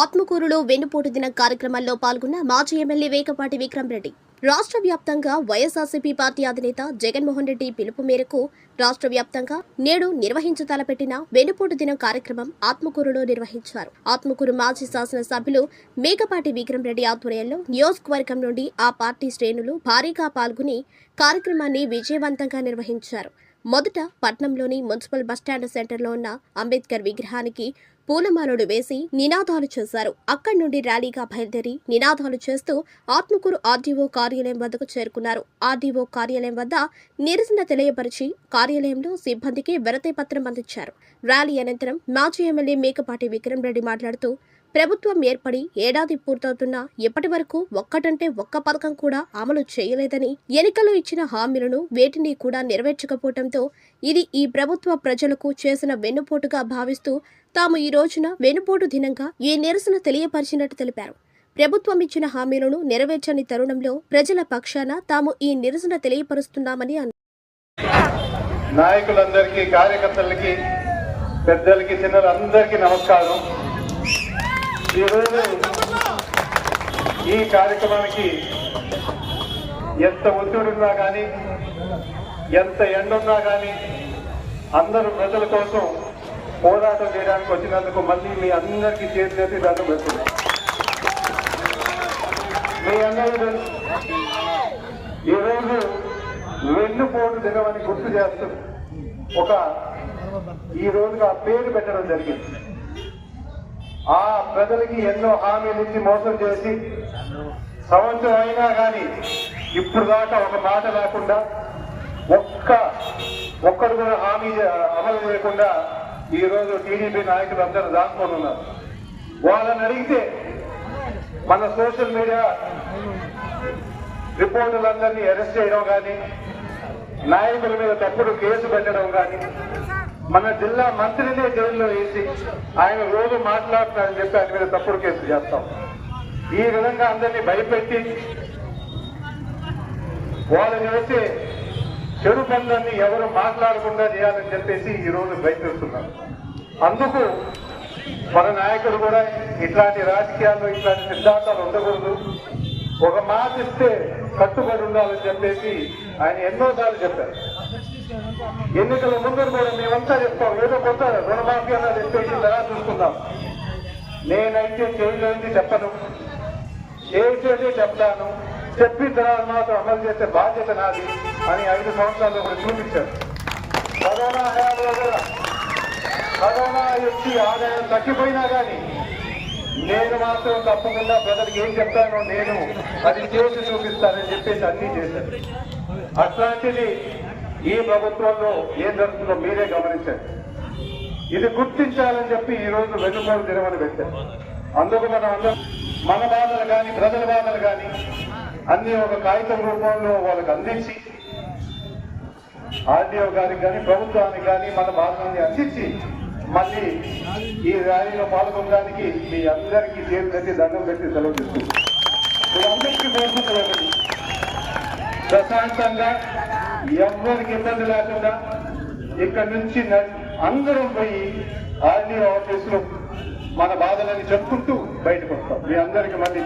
ఆత్మకూరులో వెన్నుపోటు దిన కార్యక్రమంలో పాల్గొన్న మాజీ ఎమ్మెల్యే వేకపాటి విక్రమ్ రెడ్డి. రాష్ట్ర వ్యాప్తంగా వైఎస్ఆర్సీపీ పార్టీ అధినేత జగన్మోహన్ రెడ్డి పిలుపు మేరకు రాష్ట్ర వ్యాప్తంగా నేడు నిర్వహించతలపెట్టిన వెన్నుపోటు దినం కార్యక్రమం ఆత్మకూరులో నిర్వహించారు. ఆత్మకూరు మాజీ శాసనసభ్యులు మేకపాటి విక్రమ్ రెడ్డి ఆధ్వర్యంలో నియోజకవర్గం నుండి ఆ పార్టీ శ్రేణులు భారీగా పాల్గొని కార్యక్రమాన్ని విజయవంతంగా నిర్వహించారు. మొదట పట్నంలోని మున్సిపల్ బస్టాండ్ సెంటర్లో ఉన్న అంబేద్కర్ విగ్రహానికి పూలమాలలు వేసి నినాదాలు చేశారు. అక్కడి నుండి ర్యాలీగా బయలుదేరి నినాదాలు చేస్తూ ఆత్మకూరు ఆర్డీఓ కార్యాలయం వద్దకు చేరుకున్నారు. ఆర్డీఓ కార్యాలయం వద్ద నిరసన తెలియపరిచి కార్యాలయంలో సిబ్బందికి వినతి పత్రం అందించారు. ర్యాలీ అనంతరం మాజీ ఎమ్మెల్యే మేకపాటి విక్రమ్ రెడ్డి మాట్లాడుతూ ప్రభుత్వం ఏర్పడి ఏడాది పూర్తవుతున్నా ఇప్పటి వరకు ఒక్కటంటే ఒక్క పథకం కూడా అమలు చేయలేదని ఎన్నికలు ఇచ్చిన హామీలను వేటిని కూడా నెరవేర్చకపోవడంతో ఇది ఈ ప్రభుత్వ ప్రజలకు చేసిన వెన్నుపోటుగా భావిస్తూ తాము ఈ రోజున వెన్నుపోటు దినంగా ఈ నిరసన తెలియపరిచినట్టు తెలిపారు. ప్రభుత్వం ఇచ్చిన హామీలను నెరవేర్చని తరుణంలో ప్రజల పక్షాన తాము ఈ నిరసన తెలియపరుస్తున్నామని అన్నారు. నాయకులందరికీ కార్యకర్తలకి పెద్దలకి చిన్నలందరికీ నమస్కారం. ఈరోజు ఈ కార్యక్రమానికి ఎంత ఒత్తిడున్నా కానీ ఎంత ఎండున్నా కానీ అందరూ ప్రజల కోసం పోరాటం చేయడానికి వచ్చినందుకు మళ్ళీ మీ అందరికీ చేతి దండం పెడుతున్నాం. మీ అందరూ ఈరోజు వెన్నుపోటు దినమని గుర్తు చేస్తూ ఒక ఈ రోజుగా పేరు పెట్టడం జరిగింది. ఆ ప్రజలకి ఎన్నో హామీలు ఇచ్చి మోసం చేసి సంవత్సరం అయినా కానీ ఇప్పుడు దాకా ఒక మాట లేకుండా ఒక్క ఒక్కరు కూడా హామీ అమలు చేయకుండా ఈరోజు టీడీపీ నాయకులు అందరూ దాక్కొని ఉన్నారు. వాళ్ళని అడిగితే మన సోషల్ మీడియా రిపోర్టులందరినీ అరెస్ట్ చేయడం కానీ నాయకుల మీద తప్పుడు కేసు పెట్టడం కానీ మన జిల్లా మంత్రినే జైల్లో వేసి ఆయన రోజు మాట్లాడుతున్నారని చెప్పి ఆయన మీద తప్పుడు కేసు చేస్తాం. ఈ విధంగా అందరినీ భయపెట్టి వాళ్ళని చేసే చెడు పనులన్నీ ఎవరు మాట్లాడకుండా చేయాలని చెప్పేసి ఈ రోజు ప్రయత్నిస్తున్నారు అందుకు మన నాయకుడు కూడా ఇట్లాంటి రాజకీయాల్లో ఇట్లాంటి సిద్ధాంతాలు ఉండకూడదు. ఒక మాట ఇస్తే కట్టుబడి ఉండాలని చెప్పేసి ఆయన ఎన్నోసార్లు చెప్పారు. ఎన్నికల ముందు కూడా మేమంతా చెప్తాం. ఏదో కొంత రుణమాఫీ అన్నది చెప్పేసి తర్వాత చూసుకుందాం. నేనైతే చేయలేని చెప్పను. చేసేది చెప్తాను. చెప్పిన తర్వాత మాత్రం అమలు చేసే బాధ్యత నాది అని ఐదు సంవత్సరాలు కూడా చూపించారు. కరోనా హయాంలో కూడా కరోనా వచ్చి ఆదాయం తగ్గిపోయినా కానీ నేను మాత్రం తప్పకుండా ప్రజలకు ఏం చెప్తానో నేను అది చేసి చూపిస్తానని చెప్పేసి అన్నీ చేశాను అట్లాంటిది ఈ ప్రభుత్వంలో ఏం జరుగుతుందో మీరే గమనించారు ఇది గుర్తించాలని చెప్పి ఈ రోజు వెన్నుపోటు దినమని పెట్టారు. అందుకు మనం అందరం మన బాధలు కానీ ప్రజల బాధలు కానీ అన్ని ఒక కాగితం రూపంలో వాళ్ళకి అందించి ఆర్డీఓ గారికి కానీ ప్రభుత్వానికి కానీ మన బాధల్ని అందించి మళ్ళీ ఈ ర్యాలీలో పాల్గొనడానికి మీ అందరికీ చేతి కట్టి దండం పెట్టి సెలవు తీసుకుంది మీ అందరికీ ప్రశాంతంగా ఎవరికి ఇబ్బంది లేకుండా ఇక్కడ నుంచి అందరం పోయి ఆర్డీఓ ఆఫీసులో మన బాధలని చెప్పుకుంటూ బయటకు వస్తాం. మీ అందరికి మళ్ళీ